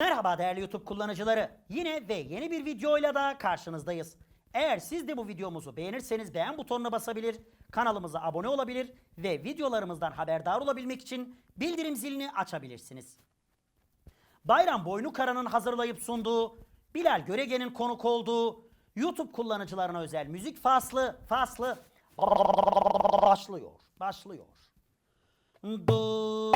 Merhaba değerli YouTube kullanıcıları. Yine ve yeni bir videoyla da karşınızdayız. Eğer siz de bu videomuzu beğenirseniz beğen butonuna basabilir, kanalımıza abone olabilir ve videolarımızdan haberdar olabilmek için bildirim zilini açabilirsiniz. Bayram Boynukara'nın hazırlayıp sunduğu, Bilal Görege'nin konuk olduğu, YouTube kullanıcılarına özel müzik faslı, faslı başlıyor, başlıyor. Dum.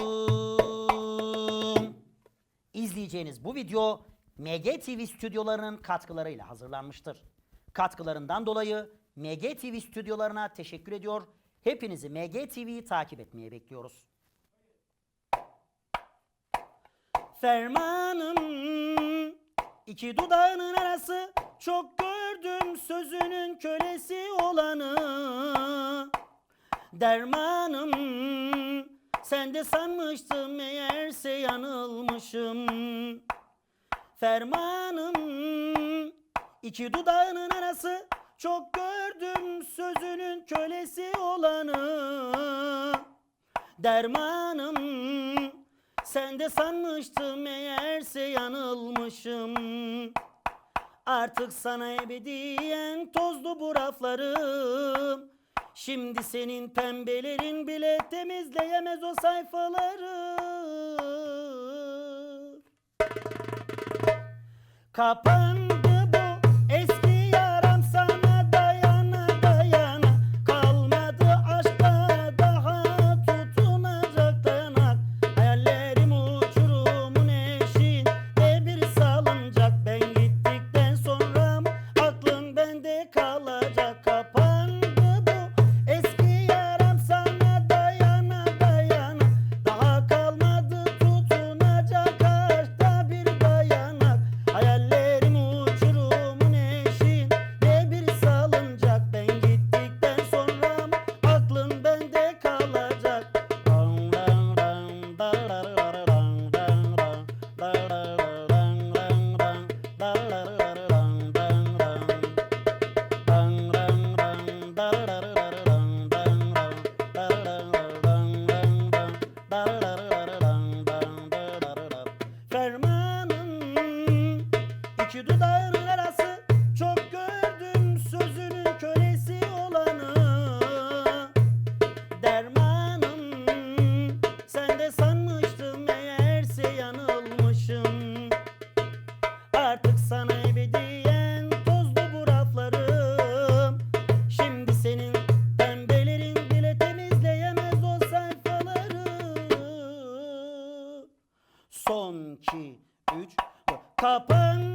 İzleyeceğiniz bu video MG TV stüdyolarının katkılarıyla hazırlanmıştır. Katkılarından dolayı MG TV stüdyolarına teşekkür ediyor. Hepinizi MG TV'yi takip etmeye bekliyoruz. Fermanım iki dudağının arası çok gördüm sözünün kölesi olanı. Dermanım sen de sanmıştım meğerse yanılmışım. Fermanım iki dudağının arası çok gördüm sözünün kölesi olanı. Dermanım sen de sanmıştım meğerse yanılmışım. Artık sana ebediyen tozlu bu raflarım. Şimdi senin pembelerin bile temizleyemez o sayfaları. Kapandı çok gördüm sözünün kölesi olanı. Dermanım sen de sanmıştım meğerse yanılmışım. Artık sana ebediyen tozlu bu. Şimdi senin pembelerin bile temizleyemez o sayfaları. Son iki, üç. Kapan